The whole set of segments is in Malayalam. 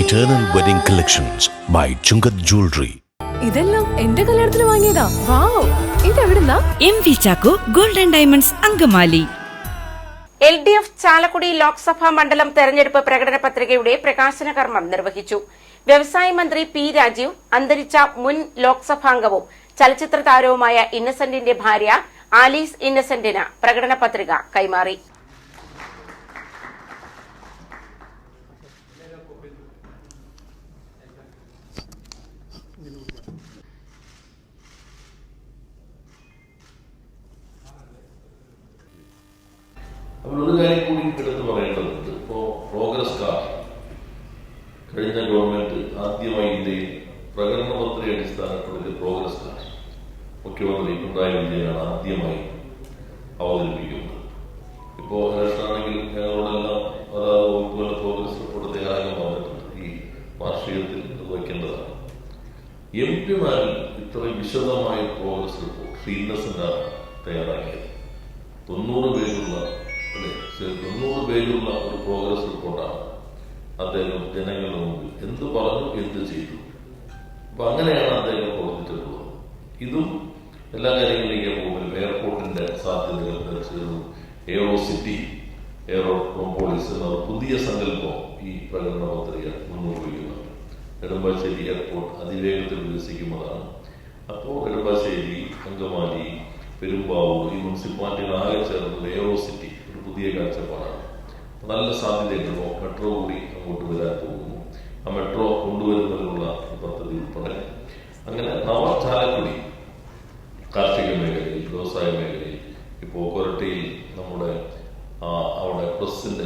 Eternal wedding collections by Chungath jewellery ഇതെല്ലാം എന്റെ കല്യാണത്തിന് വാങ്ങിയതാ. Wow ഇതെവിടുന്നാ? M V Chacko golden diamonds Angamaly L D F Chalakudy Lok Sabha മണ്ഡലം തെരഞ്ഞെടുപ്പ് പ്രകടന പത്രികയുടെ പ്രകാശന കർമ്മം നിർവഹിച്ചു. വ്യവസായ മന്ത്രി പി രാജീവ് അന്തരിച്ച മുൻ ലോക്സഭാംഗവും ചലച്ചിത്ര താരവുമായ ഇന്നസെന്റിന്റെ ഭാര്യ ആലീസ് ഇന്നസെന്റിന് പ്രകടന പത്രിക കൈമാറി. അപ്പോൾ ഒരു കാര്യം കൂടി എടുത്ത് പറയേണ്ടതുണ്ട്. ഇപ്പോ പ്രോഗ്രസ് കാർഡ് കഴിഞ്ഞ ഗവൺമെന്റ് ആദ്യമായി ഇന്ത്യയിൽ പ്രകടന പത്രിക അടിസ്ഥാനപ്പെടുത്തിയ പ്രോഗ്രസ് കാർഡ് മുഖ്യമന്ത്രി പിണറായി വിജയനാണ് ആദ്യമായി അവതരിപ്പിക്കുന്നത്. ഇപ്പോ ഇലക്ഷനാണെങ്കിലും ഞങ്ങളോടെല്ലാം അതാത് വകുപ്പുകളുടെ പ്രോഗ്രസ് റിപ്പോർട്ട് തയ്യാറാക്കാൻ പറഞ്ഞിട്ടുണ്ട് ഈ വാർഷികത്തിൽ അത് വയ്ക്കേണ്ടതാണ്. എം പിമാരിൽ ഇത്രയും വിശദമായ പ്രോഗ്രസ് റിപ്പോർട്ട് ശ്രീ തയ്യാറാക്കിയത്. തൊണ്ണൂറ് ശരി, തൊണ്ണൂറ് പേരുള്ള ഒരു പ്രോഗ്രസ് റിപ്പോർട്ടാണ് അദ്ദേഹം ജനങ്ങളുടെ മുമ്പിൽ. എന്ത് പറഞ്ഞു എന്ത് ചെയ്തു? അപ്പൊ അങ്ങനെയാണ് അദ്ദേഹം പ്രവർത്തിച്ചിട്ടുള്ളത്. ഇതും എല്ലാ കാര്യങ്ങളിലേക്ക് പോകുമ്പോൾ എയർപോർട്ടിന്റെ സാധ്യതകൾ തീർച്ചയായും എയറോ സിറ്റി എയറോ പോളിസ് എന്ന പുതിയ സങ്കല്പം ഈ പ്രകടന പത്രിക മുന്നോട്ട് വയ്ക്കുന്നത് നെടുമ്പാശ്ശേരി എയർപോർട്ട് അതിവേഗത്തിൽ വികസിക്കുന്നതാണ് അപ്പോൾ നെടുമ്പാശ്ശേരി അങ്കമാലി പെരുമ്പാവൂർ ഈ മുനിസിപ്പാലിറ്റികൾ ആകെ ചേർന്നത് എയറോ സിറ്റി ഒരു പുതിയ കാഴ്ചപ്പാടാണ്. നല്ല സാധ്യതയുണ്ട്. മെട്രോ കൂടി അങ്ങോട്ട് വരാൻ പോകുന്നു. ആ മെട്രോ കൊണ്ടുവരുന്നതിനുള്ള പദ്ധതി ഉൾപ്പെടെ. അങ്ങനെ നവ ചാലക്കുടി കാർഷിക മേഖലയിൽ വ്യവസായ മേഖലയിൽ ഇപ്പോൾ കൊരട്ടിയിൽ നമ്മുടെ അവിടെ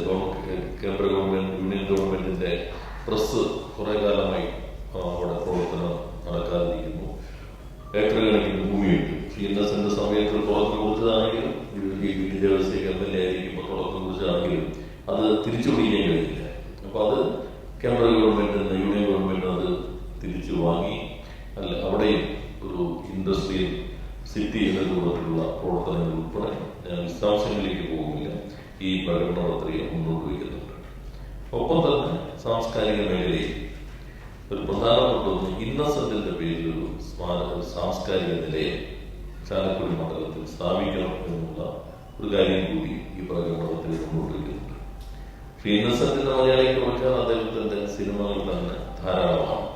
ഗവൺമെന്റ് കേന്ദ്ര ഗവൺമെന്റ് യൂണിയൻ ഗവൺമെന്റിന്റെ പ്രസ് കുറെ കാലമായി അവിടെ പ്രവർത്തനം നടക്കാതിരിക്കുന്നു. ഏക്കർ കണക്കിന് ഇന്നസെന്റ് സമയത്ത് തുടക്കം കുറിച്ചതാണെങ്കിലും ഈ വി ദേവസ്വം എം ആയിരിക്കുമ്പോൾ തുടക്കം കുറിച്ചതാണെങ്കിലും അത് തിരിച്ചു പിടിക്കാൻ കഴിയില്ല. അപ്പൊ അത് കേന്ദ്ര ഗവൺമെന്റ് യൂണിയൻ ഗവൺമെന്റ് അത് തിരിച്ചു വാങ്ങി അല്ല അവിടെയും ഒരു ഇൻഡസ്ട്രിയൽ സിറ്റി എന്ന രൂപത്തിലുള്ള പ്രവർത്തനങ്ങൾ ഉൾപ്പെടെ വിശദാംശങ്ങളിലേക്ക് പോകുന്നില്ല. ഈ പ്രകടന പത്രിക മുന്നോട്ട് വയ്ക്കുന്നുണ്ട്. ഒപ്പം തന്നെ സാംസ്കാരിക മേഖലയിൽ ഒരു പ്രധാനപ്പെട്ട ഒന്ന് ഇന്നസെന്റിന്റെ പേരിൽ ഒരു സാംസ്കാരിക നിലയം ചാലക്കുടി മണ്ഡലത്തിൽ സ്ഥാപിക്കണം എന്നുള്ള ഒരു കാര്യം കൂടി ഈ പറഞ്ഞ മുന്നോട്ട് വയ്ക്കുന്നുണ്ട് പക്ഷെ ഇന്നസെന്റിന്റെ മലയാളിക്ക് കൊടുക്കാൻ അദ്ദേഹത്തിന്റെ സിനിമകൾ തന്നെ ധാരാളമാണ്.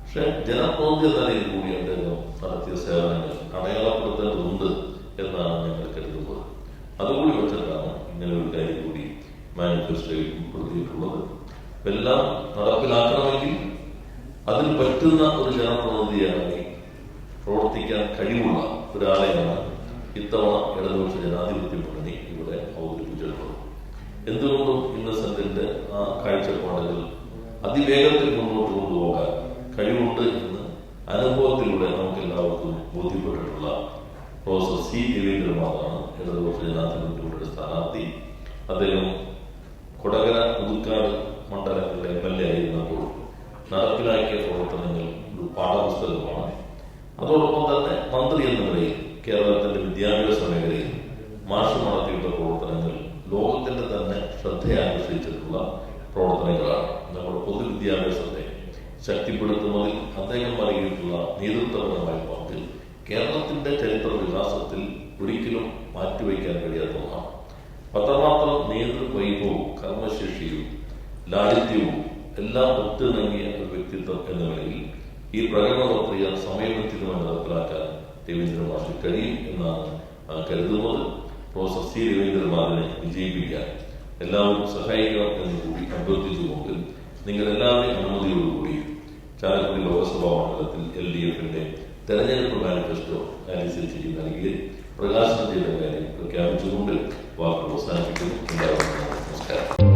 പക്ഷെ ജനപ്രതിനിധി എന്ന നിലയിൽ കൂടി അദ്ദേഹം നടത്തിയ സേവനങ്ങൾ അടയാളപ്പെടുത്തേണ്ടതുണ്ട് എന്നാണ് ഞങ്ങൾ കരുതുന്നത്. അതുകൂടി വെച്ചിട്ടാണ് ഇങ്ങനെ ഒരു കാര്യം കൂടി മാനിഫെസ്റ്റോയിൽ ഉൾപ്പെടുത്തിയിട്ടുള്ളത്. എല്ലാം നടപ്പിലാക്കണമെങ്കിൽ അതിന് പറ്റുന്ന ഒരു ജനപ്രതിനിധിയായി പ്രവർത്തിക്കാൻ കഴിവുള്ള ഒരാളെയാണ് ഇത്തവണ ഇടതുപക്ഷ ജനാധിപത്യ മുന്നണി ഇവിടെ അവതരിപ്പിച്ചെടുക്കുന്നത് എന്തുകൊണ്ടും ഇന്നസെന്റിന്റെ ആ കാഴ്ചപ്പാടുകൾ അതിവേഗത്തിൽ മുന്നോട്ട് കൊണ്ടുപോകാൻ കഴിവുണ്ട് എന്ന് അനുഭവത്തിലൂടെ നമുക്ക് എല്ലാവർക്കും ബോധ്യപ്പെട്ടിട്ടുള്ള പ്രൊഫസർ സി രവീന്ദ്രനാഥാണ് ഇടതുപക്ഷ ജനാധിപത്യ സ്ഥാനാർത്ഥി. അദ്ദേഹം കൊടകര പുതുക്കാട് മണ്ഡലങ്ങളിലെ എം എൽ എ ആയിരുന്നപ്പോൾ നടപ്പിലാക്കിയ അതോടൊപ്പം തന്നെ മന്ത്രി എന്ന നിലയിൽ കേരളത്തിന്റെ വിദ്യാഭ്യാസ മേഖലയിൽ മാഷ് നടത്തിയിട്ടുള്ള പ്രവർത്തനങ്ങൾ ലോകത്തിന്റെ തന്നെ ശ്രദ്ധയാകർഷിച്ചിട്ടുള്ള പ്രവർത്തനങ്ങളാണ്. നമ്മുടെ പൊതുവിദ്യാഭ്യാസത്തെ ശക്തിപ്പെടുത്തുന്നതിൽ അദ്ദേഹം നൽകിയിട്ടുള്ള നേതൃത്വപരമായ പങ്കിൽ കേരളത്തിന്റെ ചരിത്ര വികാസത്തിൽ ഒരിക്കലും മാറ്റിവെക്കാൻ കഴിയാത്ത ഒന്നാണ് അത്രമാത്രം നേതൃവൈഭവവും കർമ്മശേഷിയും ലാളിത്യവും എല്ലാം ഒത്തിണങ്ങിയ ഒരു വ്യക്തിത്വം എന്ന നിലയിൽ ഈ പ്രകടന സമയബന്ധിതമായി നടപ്പിലാക്കാൻ രവീന്ദ്രൻ മാഷിന് കഴിയും എന്നാണ് കരുതുന്നത് പ്രൊഫസർ സി രവീന്ദ്രനാഥിനെ വിജയിപ്പിക്കാൻ എല്ലാവരും സഹായിക്കണം എന്ന് കൂടി അഭ്യർത്ഥിച്ചുകൊണ്ട് നിങ്ങൾ എല്ലാവരുടെയും അനുമതിയോടുകൂടി ചാലക്കുടി ലോകസഭാ മണ്ഡലത്തിൽ എൽ ഡി എഫിന്റെ തെരഞ്ഞെടുപ്പ് മാനിഫെസ്റ്റോ അനുസരിച്ച് നൽകി പ്രകാശനം ചെയ്ത കാര്യം പ്രഖ്യാപിച്ചുകൊണ്ട് വാക്ക് അവസാനിപ്പിക്കുന്നു എല്ലാവർക്കും നന്ദി.